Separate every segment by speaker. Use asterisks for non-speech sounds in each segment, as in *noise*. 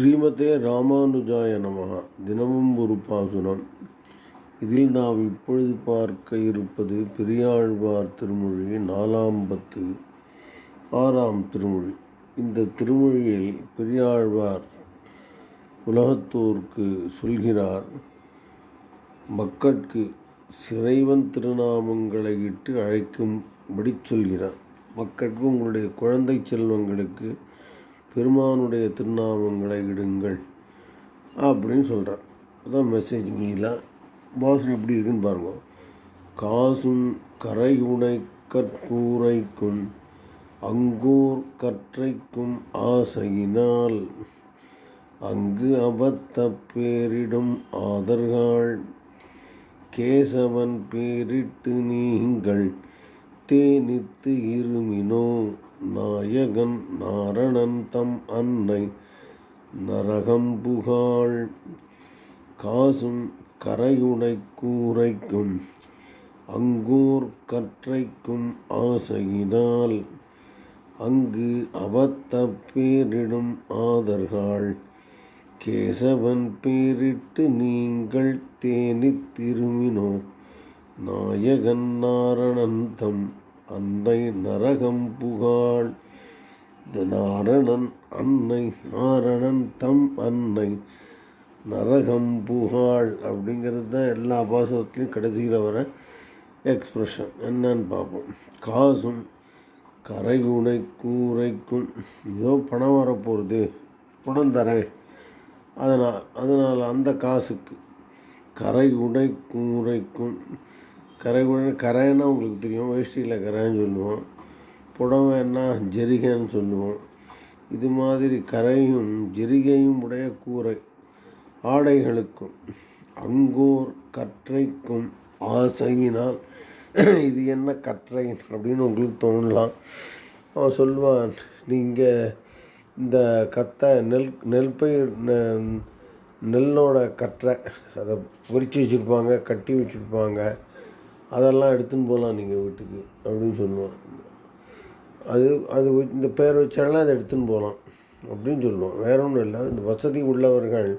Speaker 1: ஸ்ரீமதே ராமானுஜாய நமகா தினமும் ஒரு பாசுரம் இதில் நாம் இப்பொழுது பார்க்க இருப்பது பெரியாழ்வார் திருமொழி நாலாம் பத்து ஆறாம் திருமொழி. இந்த திருமொழியில் பெரியாழ்வார் உலகத்தோர்க்கு சொல்கிறார் மக்கட்கு சிறைவன் திருநாமங்களை இட்டு அழைக்கும்படி சொல்கிறார். மக்கட்கு உங்களுடைய குழந்தை செல்வங்களுக்கு பெருமானுடைய திருநாமங்களை இடுங்கள் அப்படின்னு சொல்கிறார் அதான் மெசேஜ் மீலாம் பாசனம் எப்படி இருக்குன்னு பாருங்க. காசும் கரையுணை கற்கூரைக்கும் அங்கூர் கற்றைக்கும் ஆசையினால் அங்கு அபத்த பேரிடும் ஆதர்கள் கேசவன் பேரிட்டு நீங்கள் தேனித்து இருமினோ நாயகன் நாரணன் தம் அன்னை நரகம் புகாள் காசும் கரையுடை கூரைக்கும் அங்கூர் கற்றைக்கும் ஆசையினால் அங்கு அவத்த பேரிடும் ஆதர்கள். கேசவன் பேரிட்டு நீங்கள் தேனித் திருமினோ நாயகன் நாரணந்தம் அன்னை நரகம் புகாள் இந்த நாரணன் அன்னை நாரணன் தம் அன்னை. நரகம் புகாள் அப்படிங்கிறது தான் எல்லா பாசுரத்துலேயும் கடைசியில் வர எக்ஸ்ப்ரெஷன் என்னன்னு பார்ப்போம். காசும் கரைகுடை கூரைக்கும். ஏதோ பணம் வரப்போகிறது பணம் தரேன். அதனால் அதனால் அந்த காசுக்கு கரைகுடை கூரைக்கும். கரை கரைன்னா உங்களுக்கு தெரியும் வேஷ்டியில் கரைன்னு சொல்லுவோம். புடவைன்னா ஜெரிகைன்னு சொல்லுவோம். இது மாதிரி கரையும் ஜெரிகையும் உடைய கூரை ஆடைகளுக்கும் அங்கோர் கற்றைக்கும் ஆசையினால் *clears throat* இது என்ன கற்றை அப்படின்னு உங்களுக்கு தோணலாம். அவன் சொல்லுவான் நீங்கள் இந்த கத்தை நெல் நெல் பயிர் நெல்லோட கற்றை அதை பொறிச்சு வச்சுருப்பாங்க கட்டி வச்சுருப்பாங்க. அதெல்லாம் எடுத்துன்னு போகலாம் நீங்கள் வீட்டுக்கு அப்படின்னு சொல்லுவான் அது அது இந்த பேர் வச்சாலும் அதை எடுத்துன்னு போகலாம் அப்படின்னு சொல்லுவோம். வேற ஒன்றும் இல்லை. இந்த வசதி உள்ளவர்கள்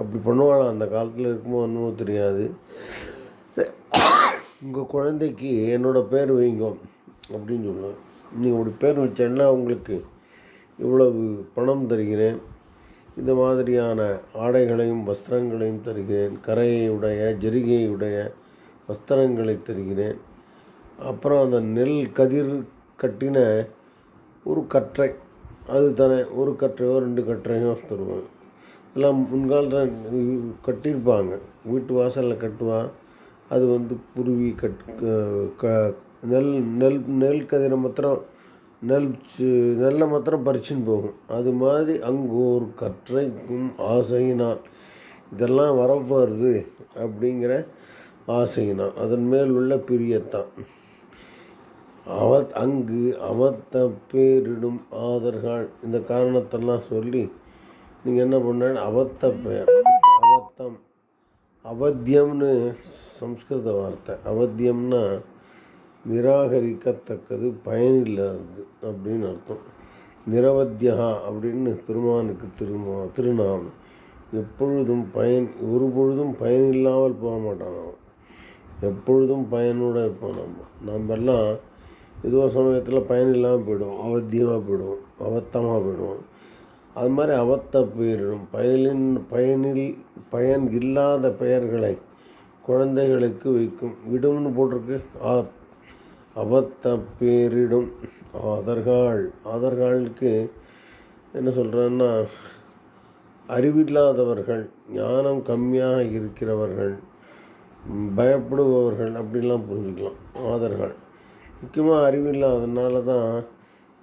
Speaker 1: அப்படி பண்ணுவாங்களா? அந்த காலத்தில் இருக்குமோ என்னமோ தெரியாது. உங்கள் குழந்தைக்கு என்னோடய பேர் வைங்க அப்படின்னு சொல்லுவேன். நீங்கள் அப்படி பேர் வச்சேன்னா உங்களுக்கு இவ்வளவு பணம் தருகிறேன். இந்த மாதிரியான ஆடைகளையும் வஸ்திரங்களையும் தருகிறேன். கரையையுடைய ஜெரிகையுடைய வஸ்திரங்களை தருகிறேன். அப்புறம் அந்த நெல் கதிர் கட்டின ஒரு கற்றை அது தானே ஒரு கற்றையோ ரெண்டு கற்றையோ தருவேன். எல்லாம் முன்காலத்தில் கட்டியிருப்பாங்க. வீட்டு வாசலில் கட்டுவா. அது வந்து குருவி கட் க நெல் நெல் நெல் கதிரை மாத்திரம் நெல் சு- நெல்லை மாத்திரம் பறிச்சுன்னு போகும். அது மாதிரி அங்கே ஒரு கற்றைக்கும் ஆசையினால் இதெல்லாம் வரப்போகிறது அப்படிங்கிற ஆசையினால் அதன் மேல் உள்ள பிரியத்தான். அவத் அங்கு அவத்த பேரிடும் ஆதர்கள். இந்த காரணத்தெல்லாம் சொல்லி நீங்கள் என்ன பண்ண அவத்த பெயர் அவத்தம். அவத்தியம்னு சம்ஸ்கிருத வார்த்தை. அவத்தியம்னா நிராகரிக்கத்தக்கது பயனில்லாதது அப்படின்னு அர்த்தம். நிரவத்தியா அப்படின்னு பெருமானுக்கு திருமா திருநாமம். எப்பொழுதும் பயன் ஒரு பொழுதும் பயனில்லாமல் போக மாட்டான் அவன். எப்பொழுதும் பயனோடு இருப்போம் நம்ம. நம்மெல்லாம் ஏதோ சமயத்தில் பயன் இல்லாமல் போயிடுவோம். அவத்தியமாக போயிடுவோம். அவத்தமாக போயிடுவோம். அது மாதிரி அவத்த பெயரிடும் பயனின் பயனில் பயன் இல்லாத பெயர்களை குழந்தைகளுக்கு வைக்கும். விடும்னு போட்டிருக்கு. ஆ அவத்த பேரிடும் ஆதர்கள். ஆதர்களுக்கு என்ன சொல்கிறேன்னா அறிவில்லாதவர்கள் ஞானம் கம்மியாக இருக்கிறவர்கள் பயப்படுபவர்கள் அப்படிலாம் புரிஞ்சுக்கலாம் ஆதர்கள். முக்கியமாக அறிவில்லாதனால தான்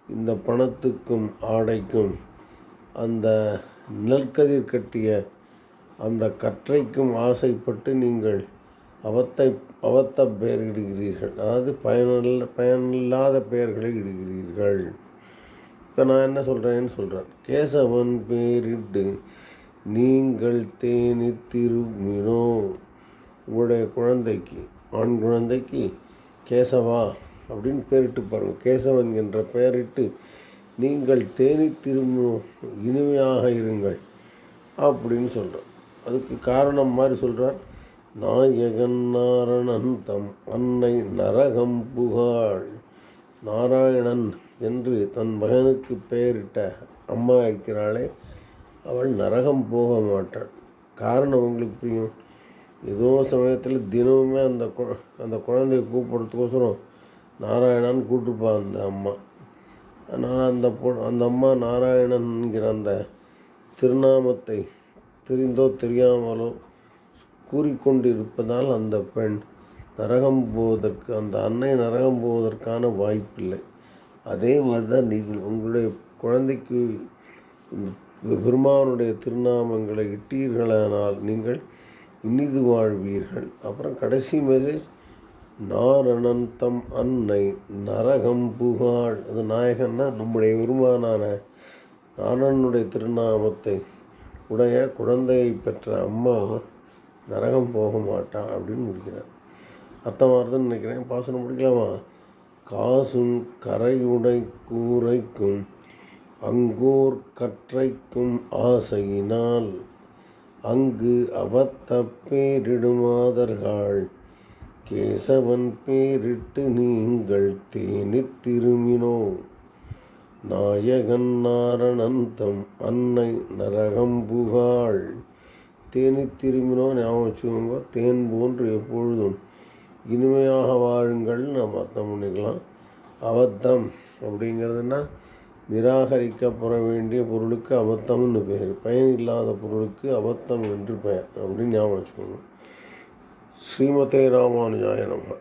Speaker 1: இந்த பணத்துக்கும் ஆடைக்கும் அந்த நெற்கதிர் கட்டிய அந்த கற்றைக்கும் ஆசைப்பட்டு நீங்கள் அவத்தை அவத்த பெயர் இடுகிறீர்கள் அதாவது பயனில்ல பயனில்லாத பெயர்களை இடுகிறீர்கள். இப்போ நான் என்ன சொல்கிறேன்னு சொல்கிறேன் கேசவன் பேரிட்டு நீங்கள் தேனி திரும்பினோம் உங்களுடைய குழந்தைக்கு ஆண் குழந்தைக்கு கேசவா அப்படின்னு பேரிட்டு பாருங்கள் கேசவன் என்ற பெயரிட்டு நீங்கள் தேனி திரும்பும் இனிமையாக இருங்கள் அப்படின்னு சொல்கிறார் அதுக்கு காரணம் மாதிரி சொல்கிறார் நாயகன் நாரணன் தம் அன்னை நரகம் புகாள் நாராயணன் என்று தன் மகனுக்கு பெயரிட்ட அம்மா இருக்கிறாளே அவள் நரகம் போக மாட்டாள். காரணம் உங்களுக்கு புரியும்? ஏதோ சமயத்தில் தினமுமே அந்த கு அந்த குழந்தைய கூப்பிட்றதுக்கோசரம் நாராயணான்னு கூப்பிட்டுப்பா அந்த அம்மா. அதனால் அந்த பொ அந்த அம்மா நாராயணன்கிற அந்த திருநாமத்தை தெரிந்தோ தெரியாமலோ கூறிக்கொண்டிருப்பதால் அந்த பெண் நரகம் போவதற்கு அந்த அன்னை நரகம் போவதற்கான வாய்ப்பில்லை. அதே மாதிரி தான் நீங்கள் உங்களுடைய குழந்தைக்கு பெருமானுடைய திருநாமங்களை இட்டீர்களானால் நீங்கள் இனிது வாழ்வீர்கள். அப்புறம் கடைசி மெசேஜ் நாரணந்தம் அன்னை நரகம் புகாள் அது நாயகன்னா நம்முடைய விரும்பானான நாரணனுடைய திருநாமத்தை உடைய குழந்தையை பெற்ற அம்மா நரகம் போக மாட்டான் அப்படின்னு முடிக்கிறார். அர்த்தமாகுதுன்னு நினைக்கிறேன். பாசனம் முடிக்கலாமா? காசும் கரையுடை கூரைக்கும் அங்கோர் கற்றைக்கும் ஆசையினால் அங்கு அவத்த பேரிடுமாதர்கள் கேசவன் பேரிட்டு நீங்கள் தேனித் திரும்பினோ. நாயகன் நாரணந்தம் அன்னை நரகம்புகாள் தேனித் திரும்பினோ ஞாபகம் வச்சுக்கோங்க. தேன் போன்று எப்பொழுதும் இனிமையாக வாழுங்கள். நாம் அர்த்தம் பண்ணிக்கலாம். அபத்தம் அப்படிங்கிறதுனா நிராகரிக்கப்பட வேண்டிய பொருளுக்கு அபத்தம்னு பேர் பயன் இல்லாத பொருளுக்கு அபத்தம் என்று பெயர். அப்படின்னு ஞாபகம் வச்சுக்கணும் ஸ்ரீமதே ராமானுஜாய நம்ம